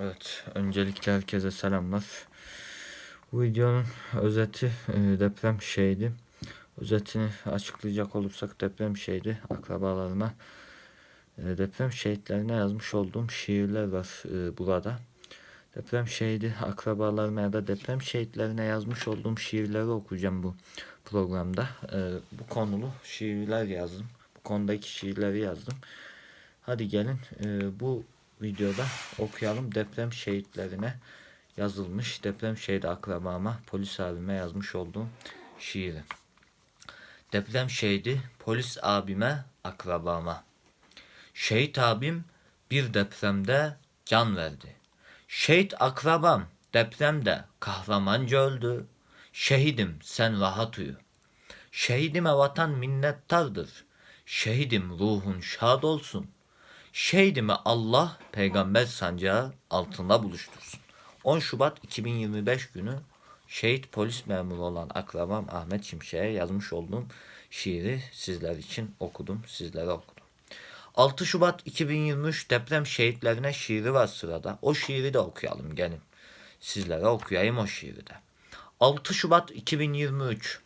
Evet, öncelikle herkese selamlar. Bu videonun özeti e, deprem şeydi. Özetini açıklayacak olursak deprem şeydi. Akrabalarıma e, deprem şehitlerine yazmış olduğum şiirler var e, burada. Deprem şehidi akrabalarıma ya da deprem şehitlerine yazmış olduğum şiirleri okuyacağım bu programda. Bu konulu şiirler yazdım. Bu konudaki şiirleri yazdım. Hadi gelin bu videoda okuyalım deprem şehitlerine yazılmış deprem şehidi akrabama polis abime yazmış olduğum şiiri. Deprem şehidi polis abime akrabama. Şehit abim bir depremde can verdi. Şehit akrabam depremde kahramanca öldü. Şehidim sen rahat uyu. Şehidime vatan minnettardır. Şehidim ruhun şad olsun. Şehidimi Allah peygamber sancağı altında buluştursun. 10 Şubat 2025 günü şehit polis memuru olan akrabam Ahmet Şimşek'e yazmış olduğum şiiri sizler için okudum, sizlere okudum. 6 Şubat 2023 deprem şehitlerine şiiri var sırada. O şiiri de okuyalım gelin. Sizlere okuyayım o şiiri de. 6 Şubat 2023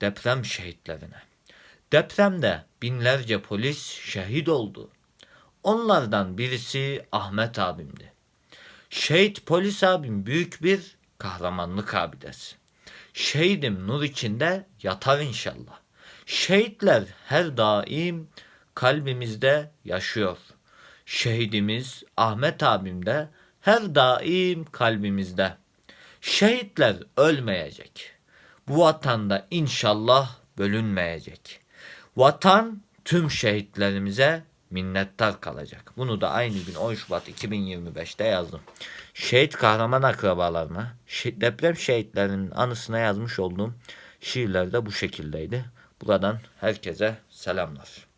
deprem şehitlerine. Depremde binlerce polis şehit oldu. Onlardan birisi Ahmet abimdi. Şehit polis abim büyük bir kahramanlık abidesi. Şehidim nur içinde yatar inşallah. Şehitler her daim kalbimizde yaşıyor. Şehidimiz Ahmet abim de her daim kalbimizde. Şehitler ölmeyecek. Bu vatanda inşallah bölünmeyecek. Vatan tüm şehitlerimize minnettar kalacak. Bunu da aynı gün 10 Şubat 2025'te yazdım. Şehit kahraman akrabalarına, deprem şehitlerinin anısına yazmış olduğum şiirler de bu şekildeydi. Buradan herkese selamlar.